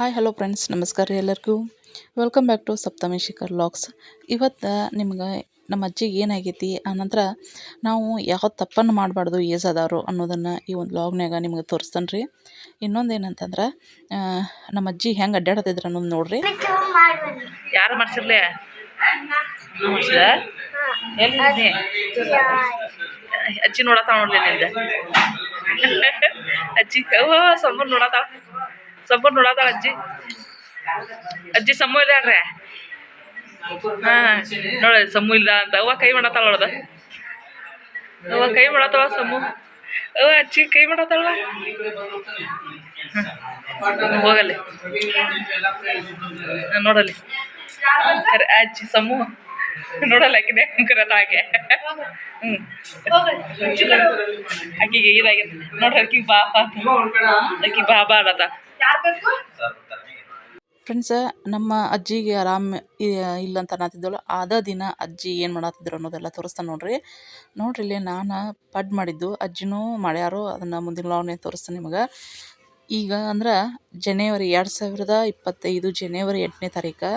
Hi hello friends ನಮಸ್ಕಾರ ರೀ ಎಲ್ಲರಿಗೂ. Welcome back to Saptami Shikhar logs ಇವತ್ತು ನಿಮ್ಗೆ ನಮ್ಮ ಅಜ್ಜಿಗೆ ಏನಾಗೈತಿ ಆನಂತರ ನಾವು ಯಾವ ತಪ್ಪನ್ನು ಮಾಡಬಾರ್ದು ಏಜ್ ಅದಾರು ಅನ್ನೋದನ್ನು ಈ ಒಂದು ಲಾಗ್ನ್ಯಾಗ ನಿಮ್ಗೆ ತೋರಿಸ್ತಾನೆ ರೀ. ಇನ್ನೊಂದು ಏನಂತಂದ್ರೆ ನಮ್ಮ ಅಜ್ಜಿ ಹೆಂಗೆ ಅಡ್ಡಾಡತಿದ್ರು ಅನ್ನೋದು ನೋಡ್ರಿ. ಯಾರು ಮಾಡಿಸಿರ್ಲಿ? ಅಜ್ಜಿ? ನೋಡತ್ತ ನೋಡ್ಲಿ ಅಜ್ಜಿ ಸಂಬರ್ ನೋಡತ್ತಾವ ಸಂಬರ್ ನೋಡತ್ತಾವ ಅಜ್ಜಿ. ಅಜ್ಜಿ ಸಮ್ಮು ಇಲ್ಲ ಹೇಳ್ರಿ ಹಾ, ನೋಡಿ, ಸಮ್ಮು ಇಲ್ಲ ಅಂತ. ಅವ್ವ ಕೈ ಮಾಡತ್ತಾಳ ನೋಡ್ದ ಅವ್ವ ಕೈ ಮಾಡತ್ತಾವ ಸಮ್ಮು. ಅವ ಅಜ್ಜಿ ಕೈ ಮಾಡತ್ತಾಳ ಹೋಗಲ್ಲಿ. ನೋಡಲ್ಲಿ. ಅಜ್ಜಿ ಸಮ್ಮು. ನೋಡಲ್ಲ ಆಕಿದೆ ಕರತ ಆಕೆ ಹ್ಞೂ ಆಕಿಗೆ ಇದಾಗಿದೆ ನೋಡ್ರಿ ಆಕಿಗೆ ಬಾ ಬಾ. ಆಕಿ ಬಾ ಬಾ ಅನ್ನತ್ತ ಫ್ರೆಂಡ್ಸ, ನಮ್ಮ ಅಜ್ಜಿಗೆ ಆರಾಮ ಇಲ್ಲ ಅಂತ ಅನ್ನತ್ತಿದ್ದಳು ಆದ ದಿನ ಅಜ್ಜಿ ಏನು ಮಾಡತ್ತಿದ್ರು ಅನ್ನೋದೆಲ್ಲ ತೋರಿಸ್ತಾನೆ ನೋಡ್ರಿ. ನೋಡ್ರಿ, ಇಲ್ಲಿ ನಾನು ಪಡ್ ಮಾಡಿದ್ದು. ಅಜ್ಜಿನೂ ಮಾಡ್ಯಾರು. ಅದನ್ನು ಮುಂದಿನ ಲಾಗ್ನೇ ತೋರಿಸ್ತಾನೆ ನಿಮಗೆ. ಈಗ ಅಂದ್ರೆ ಜನವರಿ ಎರಡು ಸಾವಿರದ ಇಪ್ಪತ್ತೈದು ಜನವರಿ ಎಂಟನೇ ತಾರೀಕು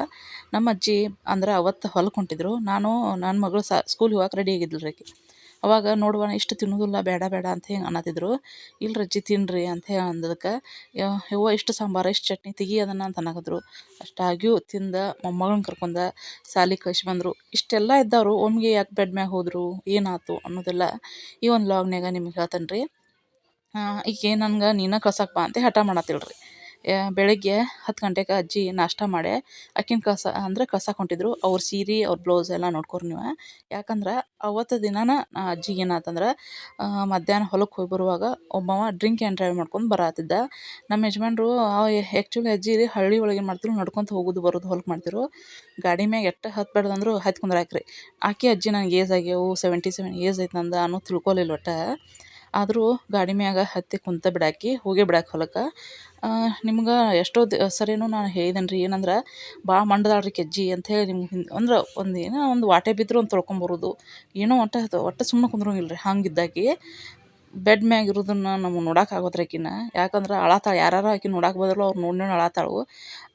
ನಮ್ಮ ಅಜ್ಜಿ ಅಂದ್ರೆ ಅವತ್ತು ಹೊಲಕ್ಕೆ ನಾನು ನನ್ನ ಮಗಳು ಸ್ಕೂಲ್ ಸ್ಕೂಲಿಗೆ ಹೋಗಕ್ಕೆ ರೆಡಿ ಆಗಿದ್ಲು ರೀ ಅವಾಗ ನೋಡುವ ಇಷ್ಟು ತಿನ್ನೋದಿಲ್ಲ, ಬೇಡ ಬೇಡ ಅಂತ ಹಿಂಗೆ ಅನ್ನತಿದ್ರು. ಇಲ್ಲ ಅಜ್ಜಿ ತಿನ್ನಿರಿ ಅಂತ ಹೇಳಿ ಅಂದದಕ್ಕೆ ಯವ್ವ ಇಷ್ಟು ಸಾಂಬಾರು, ಇಷ್ಟು ಚಟ್ನಿ ತೆಗಿ ಅದನ್ನು ಅಂತ ಅನ್ನಕತ್ರು ಅಷ್ಟಾಗ್ಯೂ ತಿಂದು ಮೊಮ್ಮಗಳನ್ನ ಕರ್ಕೊಂಡ ಸಾಲಿ ಕಳ್ಸಿ ಬಂದರು. ಇಷ್ಟೆಲ್ಲ ಇದ್ದವರು ಒಮ್ಮೆಗೆ ಯಾಕೆ ಬೆಡ್ ಮ್ಯಾಗ ಹೋದರು ಏನಾಯ್ತು ಅನ್ನೋದೆಲ್ಲ ಈ ಒಂದು ಲಾಗ್ನ್ಯಾಗ ನಿಮ್ಗೆ ಹೇಳ್ತೇನೆ ರೀ ಈಕೆ ನನ್ಗೆ ನೀನು ಕಳ್ಸಕ್ಕೆ ಬಾ ಅಂತ ಹಠ ಮಾಡತ್ತಿಲ್ಲ ಬೆಳಗ್ಗೆ ಹತ್ತು ಗಂಟೆಗೆ ಅಜ್ಜಿ ನಾಷ್ಟ ಮಾಡೇ ಆಕಿನ ಕಸ, ಅಂದ್ರೆ ಕಸ ಕೊಂಡಿದ್ರು ಅವ್ರ ಸೀರೆ, ಅವ್ರ ಬ್ಲೌಸ್ ಎಲ್ಲ ನೋಡ್ಕೊರಿ ನೀವು. ಯಾಕಂದ್ರೆ ಅವತ್ತು ದಿನಾನ ಅಜ್ಜಿಗೆ ಏನಾತಂದ್ರೆ ಮಧ್ಯಾಹ್ನ ಹೊಲಕ್ಕೆ ಹೋಗಿ ಬರುವಾಗ ಒಬ್ಬವ ಡ್ರಿಂಕ್ ಆ್ಯಂಡ್ ಡ್ರೈವ್ ಮಾಡ್ಕೊಂಡು ಬರತ್ತಿದ್ದ ನಮ್ಮ ಯಜಮಾನ್ರು ಆ್ಯಕ್ಚುಲಿ ಅಜ್ಜಿ ಹಳ್ಳಿ ಒಳಗೆ ಏನು ಮಾಡ್ತಿದ್ರು, ನಡ್ಕೊತ ಹೋಗೋದು ಬರೋದು ಹೊಲಕ್ಕೆ ಮಾಡ್ತಿದ್ರು. ಗಾಡಿ ಮ್ಯಾಗ ಎಷ್ಟು ಹತ್ತಬಾರ್ದಂದ್ರು ಅಂದರೂ ಹತ್ತಿ ಕುಂದ್ರಾಕ್ರಿ ಆಕೆ ಅಜ್ಜಿ ನನಗೆ ಏಜ್ ಆಗ್ಯಾವು ಸೆವೆಂಟಿ ಸೆವೆನ್ ಏಜ್ ಐತೆ ನಂದು ಅನ್ನೋದು ತಿಳ್ಕೊಲಿಲ್ಲ ಒಟ್ಟು. ಆದರೂ ಗಾಡಿ ಮ್ಯಾಗ ಹತ್ತಿ ಕುಂತ ಬಿಡಾಕಿ ಹೋಗೇ ಬಿಡಾಕಿ ಹೊಲಕ್ಕೆ. ನಿಮ್ಗೆ ಎಷ್ಟೋ ಸರಿನೂ ನಾನು ಹೇಳಿದೇನೆ ರೀ ಏನಂದ್ರೆ ಭಾಳ ಮಂಡದಾಳ ರೀ ಕೆಜ್ಜಿ ಅಂಥೇಳಿ ನಿಮ್ಗೆ ಹಿಂದೆ, ಅಂದ್ರೆ ಒಂದು ಏನೋ ಒಂದು ವಾಟೆ ಬಿದ್ದರೂ ಒಂದು ತೊಳ್ಕೊಂಬರೋದು ಏನೋ ಒಟ್ಟು ಒಟ್ಟು ಸುಮ್ಮನೆ ಕುಂದ್ರಂಗಿಲ್ಲ ರೀ ಹಂಗಿದ್ದಾಕಿ ಬೆಡ್ ಮ್ಯಾಗ ಇರೋದನ್ನ ನಮ್ಗೆ ನೋಡಕ್ಕೆ ಆಗೋದ್ರಿ ಆಕಿನ. ಯಾಕಂದ್ರೆ ಅಳತಾಳೆ ಯಾರಾರ ಆಕಿ ನೋಡಕ್ಕೆ ಬಂದ್ರು ಅವ್ರು ನೋಡಿ ನೋಡಿ ಅಳತಾಳು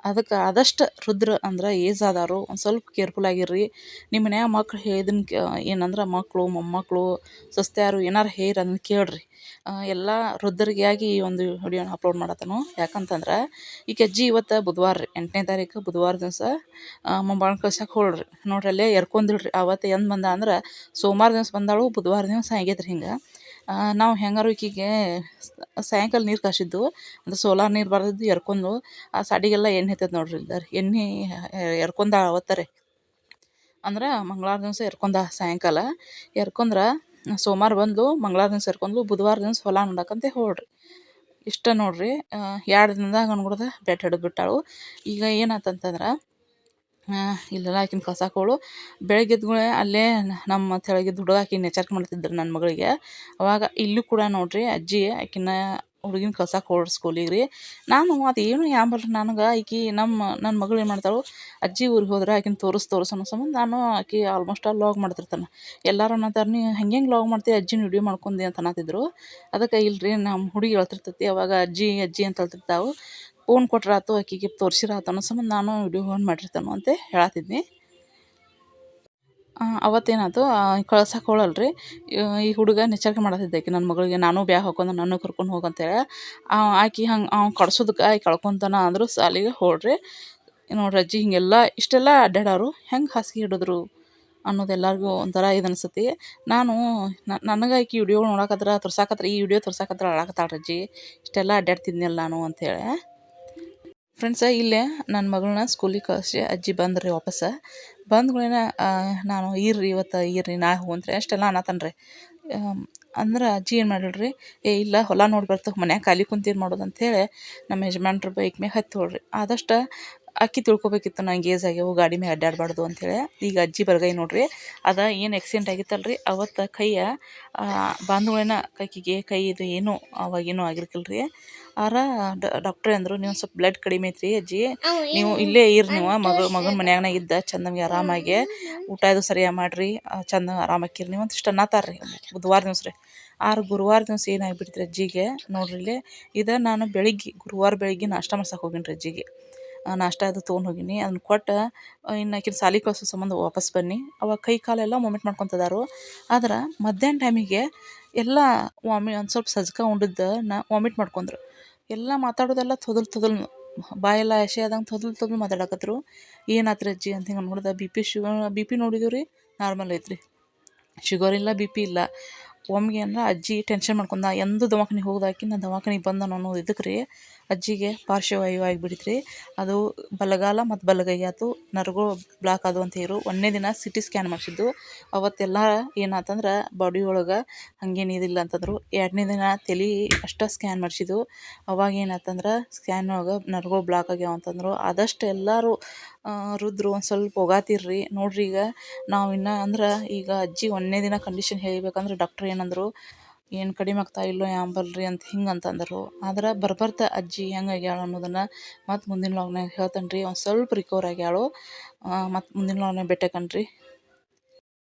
ಅದಕ್ಕೆ ಆದಷ್ಟು ರುದ್ರ ಅಂದ್ರೆ ಏಜ್ ಆದವರು, ಒಂದು ಸ್ವಲ್ಪ ಕೇರ್ಫುಲ್ ಆಗಿರ್ರಿ. ನಿಮ್ಮ ಮನ್ಯಾಗ ಮಕ್ಳು ಹೇಳಿದನ್ ಕೆ, ಏನಂದ್ರೆ ಮಕ್ಕಳು ಮೊಮ್ಮಕ್ಕಳು ಸೊಸ್ತ್ಯಾರು ಏನಾರು ಹೇರ್ ಅದನ್ನ ಕೇಳಿರಿ. ಎಲ್ಲ ವೃದ್ಧರಿಗಾಗಿ ಈ ಒಂದು ವಿಡಿಯೋನ ಅಪ್ಲೋಡ್ ಮಾಡತ್ತನು. ಯಾಕಂತಂದ್ರೆ ಈ ಅಜ್ಜಿ ಇವತ್ತು ಬುಧವಾರ ರೀ, ಎಂಟನೇ ತಾರೀಕು ಬುಧವಾರ ದಿವಸ ಮೊಮ್ಮಗಳ್ನ ಕಳ್ಸಕ್ಕೆ ಹೋಳ್ರಿ. ನೋಡ್ರಿ ಅಲ್ಲೇ ಎರ್ಕೊಂದಿಳ್ರಿ ಅವತ್ತು ಎಂದು ಬಂದ ಅಂದ್ರೆ ಸೋಮವಾರ ದಿವಸ ಬಂದಾಳು, ಬುಧವಾರ ದಿವಸ ಆಗೈತೆ ರೀ ಹಿಂಗೆ. ನಾವು ಹೆಂಗಾರು ಈಕಿಗೆ ಸಾಯಂಕಾಲ ನೀರು ಕಾಸಿದ್ದು, ಅಂದ್ರೆ ಸೋಲಾರ್ ನೀರು ಬರ್ದಿದ್ದು ಎರ್ಕೊಂಡು, ಆ ಸಾಡಿಗೆಲ್ಲ ಎಣ್ಣೆ ಹತ್ತೈತೆ ನೋಡ್ರಿ ಇಲ್ದಾರ ಎಣ್ಣೆ ಎರ್ಕೊಂಡಾಳ ಅವತ್ತಾರೆ ಅಂದ್ರೆ ಮಂಗ್ಳವಾರ ದಿವಸ ಎರ್ಕೊಂಡ ಸಾಯಂಕಾಲ. ಎರ್ಕೊಂಡ್ರೆ ಸೋಮವಾರ ಬಂದು ಮಂಗ್ಳವಾರ ದಿವಸ ಎರ್ಕೊಂಡ್ಲು, ಬುಧವಾರ ದಿವಸ ಹೊಲ ನೋಡಕ್ಕಂತೆ ಹೋಳ್ರಿ. ಇಷ್ಟ ನೋಡಿರಿ. ಎರಡು ದಿನದಾಗ ಅನ್ಗುಡ್ದ ಬೆಟ್ ಹಿಡಿದು ಬಿಟ್ಟಾಳು. ಈಗ ಏನಾತಂತಂದ್ರೆ ಇಲ್ಲೆಲ್ಲ ಆಕಿನ ಕಳ್ಸಕ್ಕೆ ಹೋಳು ಬೆಳಗ್ಗೆ ಎದ್ದ ಅಲ್ಲೇ ನಮ್ಮ ತೆಳಗಿದ್ದ ಹುಡುಗ ಆಕಿನ ಎಚ್ಚರಿಕೆ ಮಾಡ್ತಿದ್ರು ನನ್ನ ಮಗಳಿಗೆ. ಅವಾಗ ಇಲ್ಲೂ ಕೂಡ ನೋಡಿರಿ ಅಜ್ಜಿ ಆಕಿನ ಹುಡುಗಿನ ಕಸ ಹೋಳು ಸ್ಕೂಲಿಗೆ ರೀ. ನಾನು ಅದೇನು ಯಾಂಬಲ್ರಿ ನನಗೆ ಆಕಿ ನಮ್ಮ ನನ್ನ ಮಗಳು ಏನು ಮಾಡ್ತಾಳು, ಅಜ್ಜಿ ಊರಿಗೆ ಹೋದ್ರೆ ಆಕಿನ ತೋರಿಸ್ ತೋರಿಸ್ ಅನ್ನೋ ಸಂಬಂಧ ನಾನು ಆಕಿ ಆಲ್ಮೋಸ್ಟ್ ಆಲ್ ಲಾಗ್ ಮಾಡ್ತಿರ್ತಾನೆ. ಎಲ್ಲರೂ ಅನ್ನತಾರೆ ನೀ ಹೆಂಗೆ ಲಾಗ್ ಮಾಡ್ತೀವಿ ಅಜ್ಜಿನ ವಿಡಿಯೋ ಮಾಡ್ಕೊಂಡಿ ಅಂತ ಅನ್ನತಿದ್ರು ಅದಕ್ಕೆ ಇಲ್ರಿ ನಮ್ಮ ಹುಡುಗಿ ಹೇಳ್ತಿರ್ತೈತಿ, ಅವಾಗ ಅಜ್ಜಿ ಅಜ್ಜಿ ಅಂತ ಹೇಳ್ತಿರ್ತಾವೆ. ಫೋನ್ ಕೊಟ್ರಾತು ಆಕಿಗೆ ತೋರಿಸಿರಾತು ಅನ್ನೋ ಸಂಬಂಧ ನಾನು ವಿಡಿಯೋ ಆನ್ ಮಾಡಿರ್ತಾನೋ ಅಂತ ಹೇಳತ್ತಿದ್ನಿ ಅವತ್ತೇನಾಯ್ತು ಕಳ್ಸಕ್ಕೆ ರೀ ಈ ಹುಡುಗ ಎಚ್ಚರಿಕೆ ಮಾಡತ್ತಿದ್ದ ಆಕೆ, ನನ್ನ ಮಗಳಿಗೆ ನಾನು ಬ್ಯಾಗ್ ಹಾಕೊಂಡು ನಾನು ಕರ್ಕೊಂಡು ಹೋಗಂತೇಳಿ ಆಕೆ ಹಂಗೆ, ಅವ್ನು ಕಳ್ಸೋದಕ್ಕೆ ಆಕೆ ಕಳ್ಕೊಂತಾನ ಅಂದರು ಸಾಲಿಗೆ ಹೋಳ್ರಿ ನೋಡ್ರಿ ಅಜ್ಜಿ, ಹಿಂಗೆಲ್ಲ ಇಷ್ಟೆಲ್ಲ ಅಡ್ಡಾಡೋರು ಹೆಂಗೆ ಹಾಸಿಗೆ ಹಿಡಿದ್ರು ಅನ್ನೋದು ಎಲ್ಲರಿಗೂ ಒಂಥರ ಇದು ನಾನು ನನಗೆ ಆಕೆ ವಿಡಿಯೋ ನೋಡಕತ್ರ, ತೋರ್ಸಾಕತ್ರ, ಈ ವಿಡಿಯೋ ತೋರ್ಸಾಕತ್ರ ಅಳಾಕತ್ತಾಳ ಅಜ್ಜಿ. ಇಷ್ಟೆಲ್ಲ ಅಡ್ಡಾಡ್ತಿದ್ನಲ್ಲ ನಾನು ಅಂತೇಳಿ ಫ್ರೆಂಡ್ಸ ಇಲ್ಲೇ ನನ್ನ ಮಗಳನ್ನ ಸ್ಕೂಲಿಗೆ ಕಳಿಸಿ, ಅಜ್ಜಿ ಬಂದ್ರಿ ವಾಪಸ್ ಬಂದ ನಾನು ಇರ್ರಿ, ಇವತ್ತು ಇರ್ರಿ, ನಾ ಹೋಗ್ರಿ ಅಷ್ಟೆಲ್ಲ ಅನ್ನತನ್ರಿ ಅಂದ್ರೆ ಅಜ್ಜಿ ಏನು ಮಾಡ್ಯಾಳ ಏ, ಇಲ್ಲ, ಹೊಲ ನೋಡಿ ಬರ್ತಾವೆ ಮನ್ಯಾಗ ಖಾಲಿ ಕುಂತು ಏನು ಮಾಡೋದು ನಮ್ಮ ಯಜಮಾನ್ರು ಬೈಕ್ ಮ್ಯಾಗ ಹತ್ತಿ ಹೋಳ್ರಿ ಆದಷ್ಟು ಅಕ್ಕಿ ತಿಳ್ಕೊಬೇಕಿತ್ತು ನಂಗೆ ಏಜ್ ಆಗ್ಯವು, ಗಾಡಿ ಮ್ಯಾಲೆ ಅಡ್ಡಾಡಬಾರ್ದು ಅಂತೇಳಿ ಈಗ ಅಜ್ಜಿ ಬರ್ಗೈ ನೋಡ್ರಿ, ಅದು ಏನು ಆಕ್ಸಿಡೆಂಟ್ ರೀ ಅವತ್ತು ಕೈಯ ಬಾಂಧುಗಳೇನ ಕೈಗೆ ಕೈ ಇದು ಏನು ಅವಾಗೇನೂ ಆಗಿರ್ಕಿಲ್ಲ ರೀ ಆರ ಡಾಕ್ಟ್ರೇ ಅಂದರು, ನೀವು ಸ್ವಲ್ಪ ಬ್ಲಡ್ ಕಡಿಮೆ ಐತ್ರಿ ಅಜ್ಜಿ. ನೀವು ಇಲ್ಲೇ ಇರಿ ನೀವು, ಮಗ, ಮಗನ ಮನ್ಯಾಗನ ಇದ್ದ ಚಂದಂಗೆ ಆರಾಮಾಗಿ, ಊಟ ಇದು ಸರಿಯಾಗಿ ಮಾಡಿರಿ ಚಂದ ಆರಾಮಾಕಿರಿ, ನೀವು ಅಂತ ಇಷ್ಟು ಅನ್ನತ್ತಾರ ರೀ ಬುಧವಾರ ದಿವಸ ರೀ. ಆರು, ಗುರುವಾರ ದಿವಸ ಏನಾಗಿಬಿಡ್ತೀರಿ ಅಜ್ಜಿಗೆ, ನೋಡ್ರಿ ಇಲ್ಲಿ. ಇದು ನಾನು ಬೆಳಿಗ್ಗೆ, ಗುರುವಾರ ಬೆಳಿಗ್ಗೆ ನಾಷ್ಟ ಮಾಡ್ಸಕ್ಕೆ ಹೋಗಿನಿ ರೀ ಅಜ್ಜಿಗೆ. ನಾಷ್ಟ ಅದು ತೊಗೊಂಡು ಹೋಗೀನಿ. ಅದನ್ನ ಕೊಟ್ಟು ಇನ್ನು ಆಕಿನ ಶಾಲಿಗ್ ಕಳ್ಸೋ ಸಂಬಂಧ ವಾಪಸ್ ಬನ್ನಿ. ಅವಾಗ ಕೈ ಕಾಲೆಲ್ಲ ಮೊಮೆಂಟ್ ಮಾಡ್ಕೊತ ಇದಾರು ಆದ್ರೆ ಮಧ್ಯಾಹ್ನ ಟೈಮಿಗೆ ಎಲ್ಲ ವಾಮಿ, ಒಂದು ಸ್ವಲ್ಪ ಸಜ್ಕ ಉಂಡದ್ದನ್ನ ವಾಮಿಟ್ ಮಾಡ್ಕೊಂಡ್ರು. ಎಲ್ಲ ಮಾತಾಡೋದೆಲ್ಲ ತೊದಲು ತೊದಲು ಬಾಯೆಲ್ಲ ಹಸಿ ಆದಂಗೆ ತೊದಲು ತೊದಲು ಮಾತಾಡಕತ್ರು. ಏನಾತ್ರಿ ಅಜ್ಜಿ ಅಂತ ಹಿಂಗೆ ನೋಡ್ದೆ B P sugar B P ನೋಡಿದೀವಿ ರೀ ನಾರ್ಮಲ್ ಐತ್ರಿ. ಶುಗರ್ ಇಲ್ಲ ಬಿ ಪಿ ಇಲ್ಲ. ಒಮ್ಮೆ ಅಂದ್ರೆ ಅಜ್ಜಿ ಟೆನ್ಷನ್ ಮಾಡ್ಕೊಂಡ, ಎಂದು ದವಾಖಾನಿಗೆ ಹೋಗ್ದಾಕಿ ನಾ ದವಾಖಾನಿಗೆ ಬಂದನು ಅನ್ನೋದು ಇದಕ್ಕೆ ರೀ ಅಜ್ಜಿಗೆ ಪಾರ್ಶ್ವವಾಯು ಆಗ್ಬಿಡ್ತು ರೀ ಅದು ಬಲಗಾಲ ಮತ್ತು ಬಲಗೈ ಆಯ್ತು ನರಗಳು ಬ್ಲಾಕ್ ಆದವು ಹೇಳಿರು ಒಂದನೇ ದಿನ ಸಿ ಟಿ ಸ್ಕ್ಯಾನ್ ಮಾಡಿಸಿದ್ದು. ಅವತ್ತೆಲ್ಲ ಏನಾತಂದ್ರೆ ಬಾಡಿ ಒಳಗೆ ಹಂಗೇನು ಇದಿಲ್ಲ ಅಂತಂದರು. ಎರಡನೇ ದಿನ ತಲೆ ಅಷ್ಟೇ ಸ್ಕ್ಯಾನ್ ಮಾಡಿಸಿದ್ದು. ಅವಾಗ ಏನಾತಂದ್ರೆ ಸ್ಕ್ಯಾನ್ ಒಳಗೆ ನರಗಳು ಬ್ಲಾಕ್ ಆಗ್ಯಾವ ಅಂತಂದರು. ಆದಷ್ಟು ಎಲ್ಲರೂ ರುದ್ರು ಒಂದು ಸ್ವಲ್ಪ ಹೋಗಾತಿರ್ರಿ. ನೋಡ್ರಿ ಈಗ ನಾವು ಇನ್ನೂ ಅಂದ್ರೆ ಈಗ ಅಜ್ಜಿ ಒಂದನೇ ದಿನ ಕಂಡೀಷನ್ ಹೇಳಬೇಕಂದ್ರೆ ಡಾಕ್ಟ್ರ್ ಏನಂದರು ಏನು ಕಡಿಮೆ ಆಗ್ತಾ ಇಲ್ಲೋ ಯಾಂಬಲ್ರಿ ಅಂತ ಹಿಂಗೆ ಅಂತಂದರು. ಆದ್ರೆ ಬರ್ಬರ್ತಾ ಅಜ್ಜಿ ಹೆಂಗೆ ಆಗ್ಯಾಳ ಅನ್ನೋದನ್ನು ಮತ್ತು ಮುಂದಿನ ಲಾಗ್ನ್ಯಾಗ ಹೇಳ್ತೇನೆ ರೀ ಒಂದು ಸ್ವಲ್ಪ ರಿಕವರ್ ಆಗ್ಯಾಳು. ಮತ್ತು ಮುಂದಿನ ಲಾಗ್ನ್ಯಾಗ ಭೇಟಿ ಆಗೋಣ ರೀ